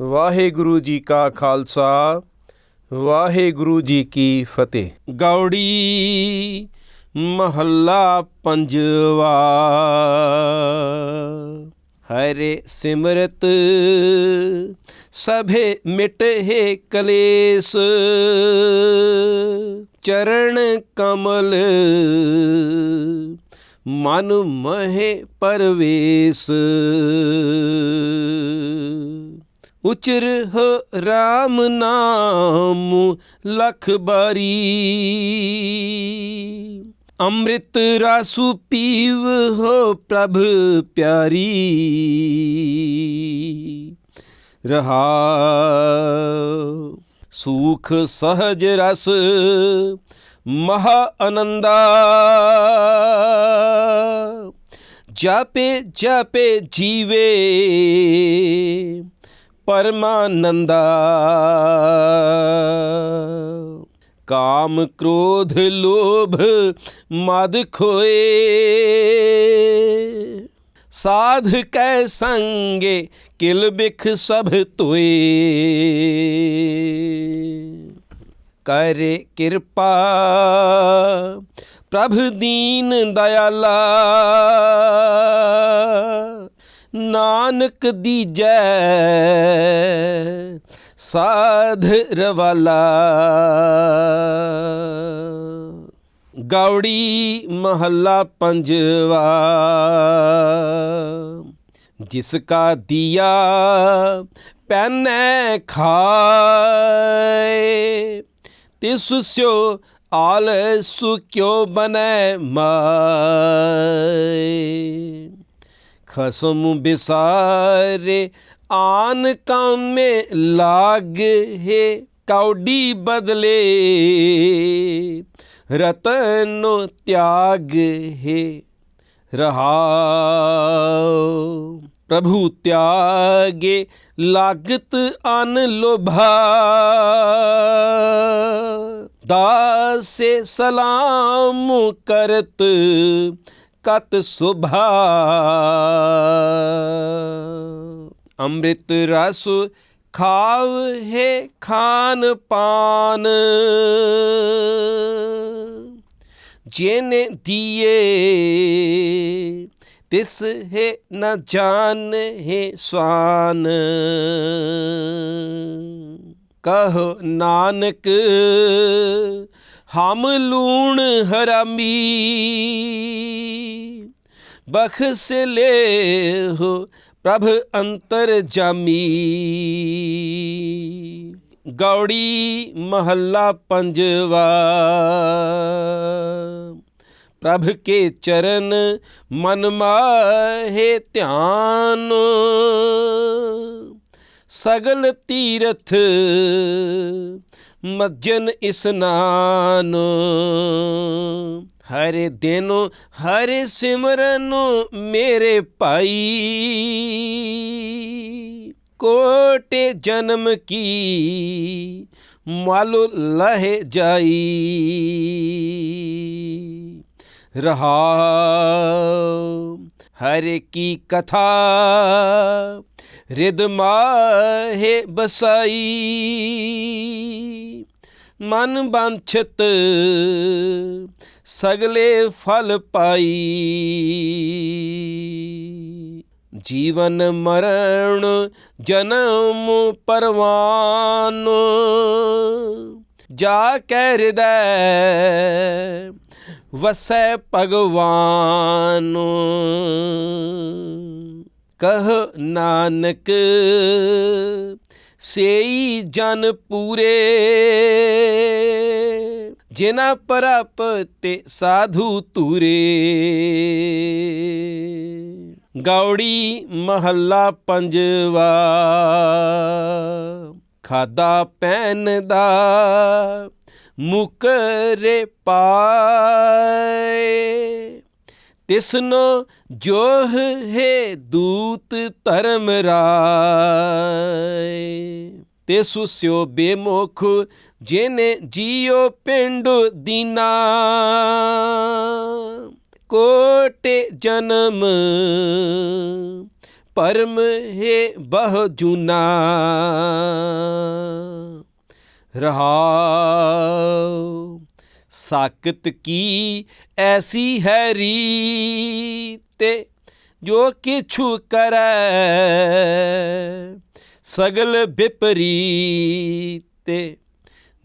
ਵਾਹਿਗੁਰੂ ਜੀ ਕਾ ਖਾਲਸਾ, ਵਾਹਿਗੁਰੂ ਜੀ ਕੀ ਫਤਿਹ। ਗੌੜੀ ਮਹੱਲਾ ਪੰਜਵਾ। ਹਰੇ ਸਿਮਰਤ, ਸਭੇ ਮਿਟੇ ਕਲੇਸ਼। ਚਰਨ ਕਮਲ, ਮਨ ਮਹਿ ਪਰਵੇਸ। ਉਚਰ ਹੋ RAM ਨਾਮ ਲਖ ਬਾਰੀ। ਅੰਮ੍ਰਿਤ ਰਾਸੂ ਪੀਵ ਹੋ ਪ੍ਰਭ ਪਿਆਰੀ। ਰਹਾ ਸੁਖ ਸਹਜ ਰਸ ਮਹਾ ਆਨੰਦਾ ਜਾਪੇ ਜਾਪੇ ਜੀਵੇ ਪਰਮਾਨੰਦਾ। ਕਾਮ ਕ੍ਰੋਧ ਲੋਭ ਮਦ ਖੋਏ। ਸਾਧ ਕੈ ਸੰਗੇ ਕਿਲ ਬਿਖ ਸਭ ਤੋਏ ਕਰੇ ਕਿਰਪਾ ਪ੍ਰਭ ਦੀਨ ਦਇਆਲਾ। ਨਾਨਕ ਦੀਜੈ ਸਾਧ ਰਵਾਲਾ। ਗੌੜੀ ਮਹੱਲਾ ਪੰਜਵਾ। ਜਿਸ ਕਾ ਦਿਆ ਪੈਨੈ ਖਾਏ, ਤਿਸ ਸਿਓ ਆਲ ਸੁਕਿਓ ਬਨੈ ਮਾਏ। ਖਸਮ ਬਿਸਾਰੇ, ਆਨ ਕਾਮੇ ਲਾਗ ਹੈ, ਕੌਡੀ ਬਦਲੇ। ਰਤਨ ਤਿਆਗ ਹੈ, ਰਹਾਉ। ਪ੍ਰਭੂ ਤਿਆਗੇ, ਲਾਗਤ ਅਨ ਲੋਭਾ। ਦਾਸੇ ਸਲਾਮ ਕਰਤ ਕਤ ਸੁਭਾ। ਅੰਮ੍ਰਿਤ ਰਸ ਖਾਵ ਹੈ ਖਾਨ ਪਾਨ। ਜੇਨੇ ਦੀਏ, ਤਿਸ ਹੈ ਨਾ ਜਾਨ ਹੈ ਸਵਾਨ। ਕਹੋ ਨਾਨਕ ਹਮ ਲੂਣ ਹਰਾਮੀ, ਬਖਸ ਲੈ ਹੋ ਪ੍ਰਭ ਅੰਤਰ ਜਾਮੀ। ਗੌੜੀ ਮਹੱਲਾ ਪੰਜਵਾ, ਪ੍ਰਭ ਕੇ ਚਰਨ ਮਨ ਮਾਹੇ ਧਿਆਨ। ਸਗਲ ਤੀਰਥ ਮੱਜਨ ਇਸਨਾਨ ਹਰੇ ਦਿਨ, ਹਰੇ ਸਿਮਰਨ ਮੇਰੇ ਭਾਈ। ਕੋਟੇ ਜਨਮ ਕੀ, ਮਲ ਲਹਿ ਜਾਈ। ਰਹਾ ਹਰੇ ਕੀ ਕਥਾ ਰਿਦ ਮਾਹੇ ਬਸਾਈ। ਮਨ ਬੰਛਤ, ਸਗਲੇ ਫਲ ਪਾਈ। ਜੀਵਨ ਮਰਨ ਜਨਮ ਪਰਵਾਨ, ਜਾ ਕਹਿ ਹਿਰਦੈ ਵਸੈ ਭਗਵਾਨ। ਕਹ ਨਾਨਕ, ਸੇਈ ਜਨ ਪੂਰੇ। ਜਿਨਾ ਪਰਪਤੇ ਸਾਧੂ ਤੂਰੇ ਗੌੜੀ ਮਹੱਲਾ ਪੰਜਵਾ। ਖਾਦਾ ਪੈਨ ਦਾ ਮੁਕਰੇ ਪਾਏ। ਤਿਸਨੋ ਜੋਹ ਹੈ ਦੂਤ ਧਰਮ ਰਾਏ। ਤਿਸੁ ਸਿਓ ਬੇਮੁਖ ਜਿਨੇ ਜੀਓ ਪਿੰਡ ਦੀਨਾ। ਕੋਟੇ ਜਨਮ ਪਰਮ ਹੈ ਬਹੁ ਜੂਨਾ। ਰਹਾਉ। ਸਾਕਤ ਕੀ ਐਸੀ ਹੈ ਰੀਤੇ ਜੋ ਕਿਛੁ ਕਰੈ? ਸਗਲ ਵਿਪਰੀਤੇ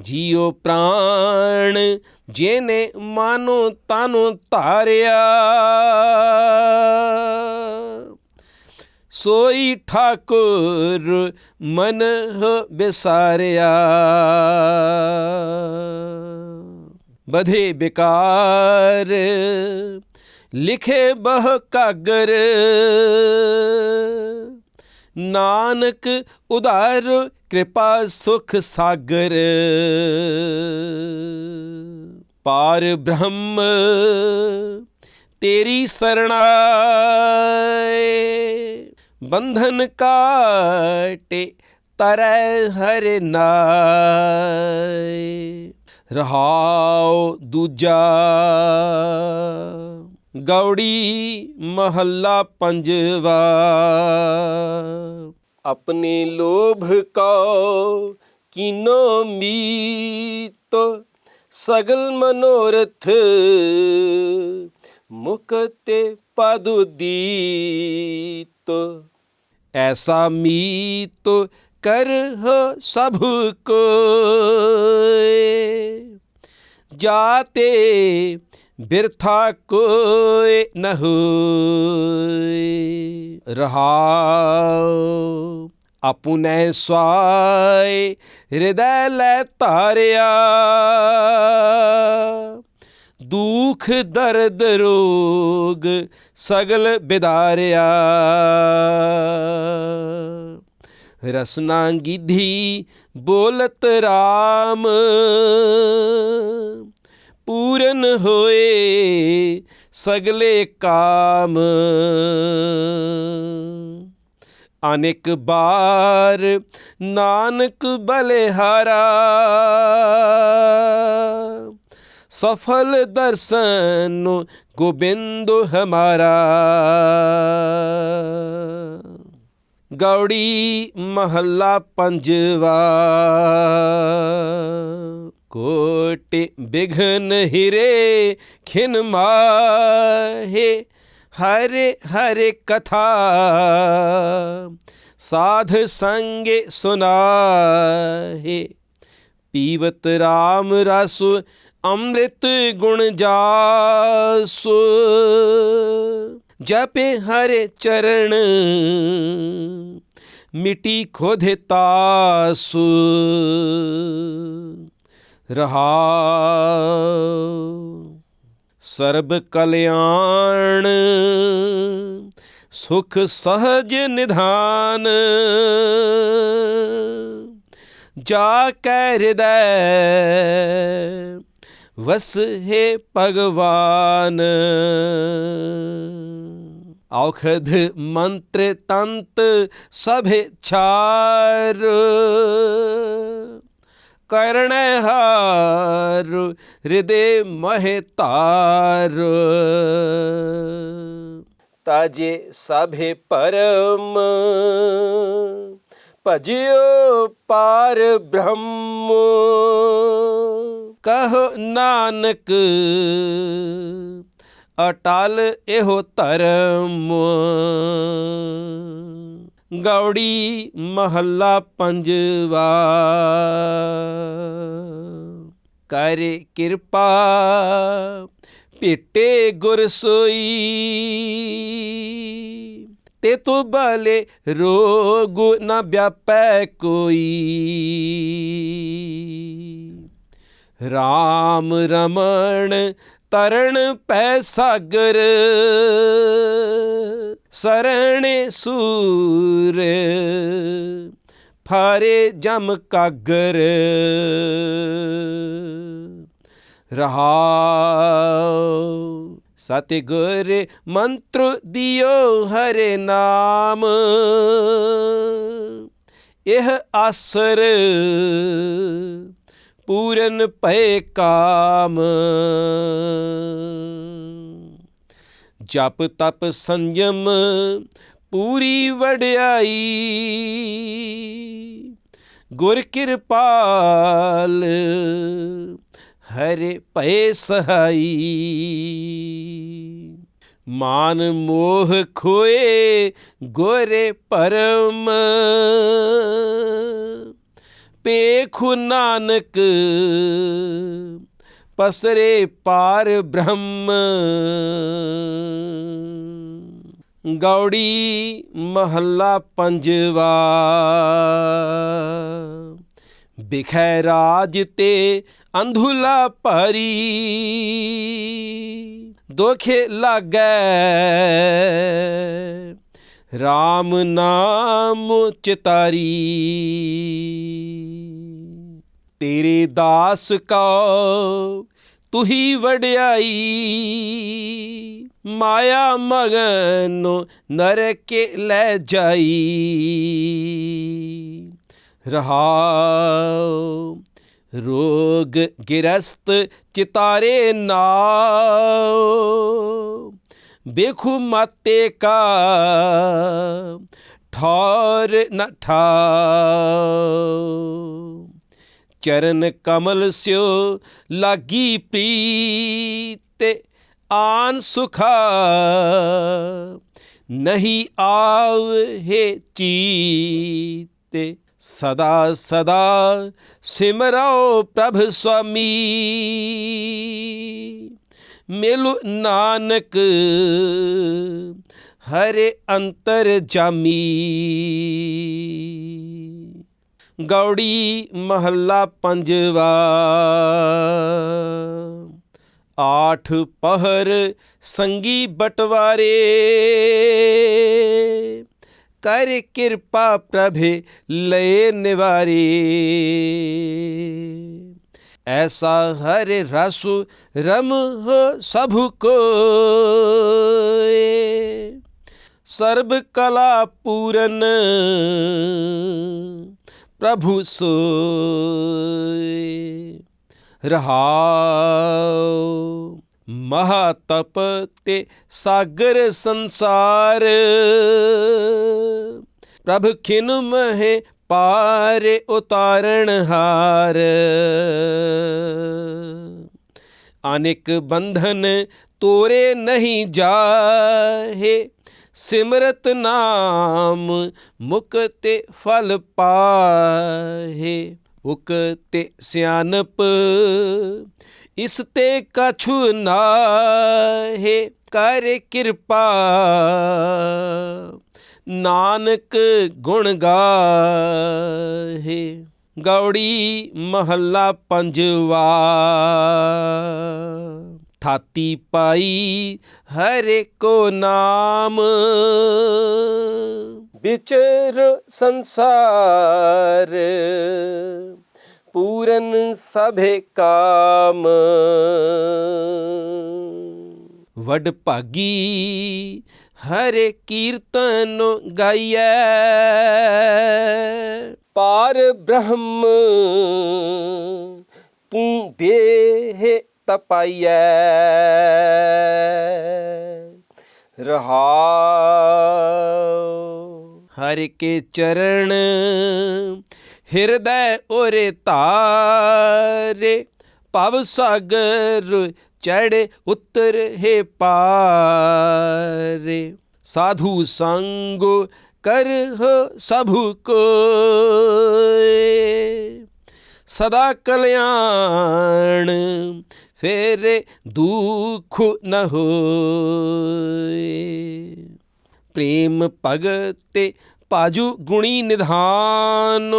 ਜੀਉ ਪ੍ਰਾਣ ਜੇਨੇ ਮਾਨੋ ਤਾਨੋ ਧਾਰਿਆ। ਸੋਈ ਠਾਕੁਰ ਮਨ ਬਿਸਾਰਿਆ। ਬਧੇ ਬਿਕਾਰ ਲਿਖੇ ਬਹ ਕਾਗਰ ਨਾਨਕ ਉਧਾਰ ਕਿਰਪਾ ਸੁਖ ਸਾਗਰ। ਪਾਰ ਬ੍ਰਹਮ ਤੇਰੀ ਸਰਣਾਏ ਬੰਧਨ ਕਾਟੇ, ਤਰੈ ਹਰਿ ਨਾਏ। ਰਹਾਉ ਦੂਜਾ ਗੌੜੀ ਮਹੱਲਾ ਪੰਜਵਾ। ਆਪਣੇ ਲੋਭ ਕੋ ਕੀਨੋ ਮੀਤ, ਸਗਲ ਮਨੋਰਥ ਮੁਕਤੇ ਪਦੁ ਦੀਤ। ਐਸਾ ਮੀਤ ਕਰ ਸਭ ਕੋਏ ਜਾਤੇ ਬਿਰਥਾ ਕੋਇ ਨ ਹੋਇ ਰਹਾਉ ਆਪੁਨੈ ਸਵਾਇ ਹਿਰਦੈ ਲੈ ਧਾਰਿਆ ਦੁਖ, ਦਰਦ, ਰੋਗ ਸਗਲ ਬਿਦਾਰਿਆ। ਰਸਨਾ ਗਿਧੀ ਬੋਲਤ RAM ਪੂਰਨ ਹੋਏ ਸਗਲੇ ਕਾਮ। ਅਨੇਕ ਬਾਰ ਨਾਨਕ ਬਲਿਹਾਰਾ ਸਫਲ ਦਰਸ਼ਨ ਗੋਬਿੰਦ ਹਮਾਰਾ ਗੌੜੀ ਮਹੱਲਾ ਪੰਜਵਾ ਕੋਟਿ ਬਿਘਨ ਹਿਰੇ ਖਿਨ ਮਾਹੇ ਹਰ ਹਰ ਕਥਾ ਸਾਧ ਸੰਗੇ ਸੁਨਾਹੇ ਪੀਵਤ RAM ਰਸ ਅੰਮ੍ਰਿਤ ਗੁਣ ਜਾਸੁ। ਜਪੇ ਹਰੇ ਚਰਨ, ਮਿਟੀ ਖੋਧੇ ਤਾਸ। ਰਹਾਉ ਸਰਬ ਕਲਿਆਣ, ਸੁਖ ਸਹਜ ਨਿਧਾਨ। ਜਾ ਕੈ ਹਿਰਦੈ ਵਸ ਹੈ ਭਗਵਾਨ। ਔਖਦ ਮੰਤਰ ਤੰਤ ਸਭੇ ਛਾਰ। ਕਰਣ ਹਾਰ, ਹਿਰਦੇ ਮਹਿ ਧਾਰ। ਤਾਜੇ ਸਭੇ ਪਰਮ, ਭਜਿਓ ਪਾਰ ਬ੍ਰਹਮ। ਕਹੋ ਨਾਨਕ, ਅਟਲ ਇਹੋ ਧਰਮ। ਗੌੜੀ ਮਹੱਲਾ ਪੰਜਵਾ, ਕਰੇ ਕਿਰਪਾ ਭੇਟੇ ਗੁਰ ਸੋਈ, ਤੇ ਤੂੰ ਬਲੇ ਰੋਗ ਨ ਵਿਆਪੈ ਕੋਈ। ਰਾਮ ਰਮਣ ਤਰਨ ਪੈ ਸਾਗਰ, ਸਰਣੇ ਸੂਰ, ਫਾਰੇ ਜਮ ਕਾਗਰ। ਰਹਾਉ ਸਤਿਗੁਰ ਮੰਤਰ ਦਿਓ ਹਰੇ ਨਾਮ, ਇਹ ਆਸਰ ਪੂਰਨ ਭਏ ਕਾਮ। ਜਪ ਤਪ ਸੰਜਮ ਪੂਰੀ ਵਡਿਆਈ। ਗੁਰ ਕਿਰਪਾਲ ਹਰੇ ਭਏ ਸਹਾਈ। ਮਾਨ ਮੋਹ ਖੋਏ ਗੋਰੇ ਪਰਮ। ਪੇਖੁ ਨਾਨਕ, ਪਸਰੇ ਪਾਰ ਬ੍ਰਹਮ। ਗੌੜੀ ਮਹੱਲਾ ਪੰਜਵਾ ਬਿਖੈ ਰਾਜ ਤੇ ਅੰਧੁਲਾ ਭਰੀ। ਦੁਖੇ ਲਾਗੈ RAM ਨਾਮ ਚਿਤਾਰੀ। ਤੇਰੇ ਦਾਸ ਕਾ ਤੁਹੀ ਵਡਿਆਈ, ਮਾਇਆ ਮਗਨ ਨਰਕੇ ਲੈ ਜਾਈ। ਰਹਾਉ ਰੋਗ ਗਿਰਸਤ ਚਿਤਾਰੇ ਨਾਉ ਬੇਖੂ ਮਾਤੇ ਕਾ, ਠੌਰ ਨ ਠਾਉ ਚਰਨ ਕਮਲ ਸਿਓ ਲਾਗੀ ਪ੍ਰੀਤ, ਆਨ ਸੁਖਾ। ਨਹੀਂ ਆਵ ਹੈ ਚੀਤੇ, ਸਦਾ ਸਦਾ ਸਿਮਰੋ ਪ੍ਰਭ ਸੁਆਮੀ ਮਿਲੁ ਨਾਨਕ, ਹਰੇ ਅੰਤਰ ਜਾਮੀ। ਗੌੜੀ ਮਹੱਲਾ ਪੰਜਵਾ, ਆਠ ਪਹਰ ਸੰਗੀ ਬਟਵਾਰੇ। ਕਰ ਕਿਰਪਾ ਪ੍ਰਭੇ ਲਏ ਨਿਵਾਰੇ। ਐਸਾ ਹਰਿ ਰਸ ਰਮ ਹੋ ਸਭ ਕੋਏ ਸਰਬ ਕਲਾ ਪੂਰਨ ਪ੍ਰਭੂ ਸੋਏ ਰਹਾਉ ਮਹਾ ਤਪ ਤੇ ਸਾਗਰ ਸੰਸਾਰ ਪ੍ਰਭ ਖਿਨ ਮਹਿ ਪਾਰ ਉਤਾਰਨ ਹਾਰ। ਅਨੇਕ ਬੰਧਨ ਤੋਰੇ ਨਹੀਂ ਜਾਹੇ, ਸਿਮਰਤ ਨਾਮ ਮੁਕਤੇ ਫਲ ਪਾਹੇ। ਤੇ ਸਿਆਨਪ ਇਸ ਤੇ ਕਛੁ ਨਾਹੇ, ਕਰ ਕਿਰਪਾ ਨਾਨਕ ਗੁਣ ਗਾਹੇ, ਗੌੜੀ ਮਹੱਲਾ ਪੰਜਵਾ। ਥਾਤੀ ਪਾਈ ਹਰੇ ਕੋ ਨਾਮ, ਵਿਚਰ ਸੰਸਾਰ, ਪੂਰਨ ਸਭੇ ਕਾਮ। ਵਡ ਭਾਗੀ ਹਰੇ ਕੀਰਤਨ ਗਾਈਐ। ਪਾਰ ਬ੍ਰਹਮ, ਤੂੰ ਦੇਹ ਤਪਾਈਐ। ਰਹਾਉ ਹਰ ਕੇ ਚਰਨ, ਹਿਰਦੈ ਓਰੇ ਧਾਰੇ। ਭਵ ਸਾਗਰ ਚੜੇ ਉਤਰ ਹੈ ਪਾਰੇ। ਸਾਧੂ ਸੰਗ ਕਰ ਸਭ ਕੋਏ। ਸਦਾ ਕਲਿਆਣ ਫੇਰੇ ਦੁਖ ਨ ਹੋਏ। ਪ੍ਰੇਮ ਭਗਤੇ ਪਾਜੂ ਗੁਣੀ ਨਿਧਾਨ,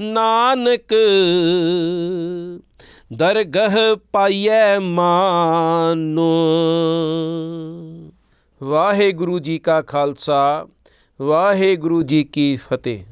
ਨਾਨਕ ਦਰਗਹ ਪਾਈਐ ਮਾਨੋ। ਵਾਹਿਗੁਰੂ ਜੀ ਕਾ ਖਾਲਸਾ, ਵਾਹਿਗੁਰੂ ਜੀ ਕੀ ਫਤਿਹ।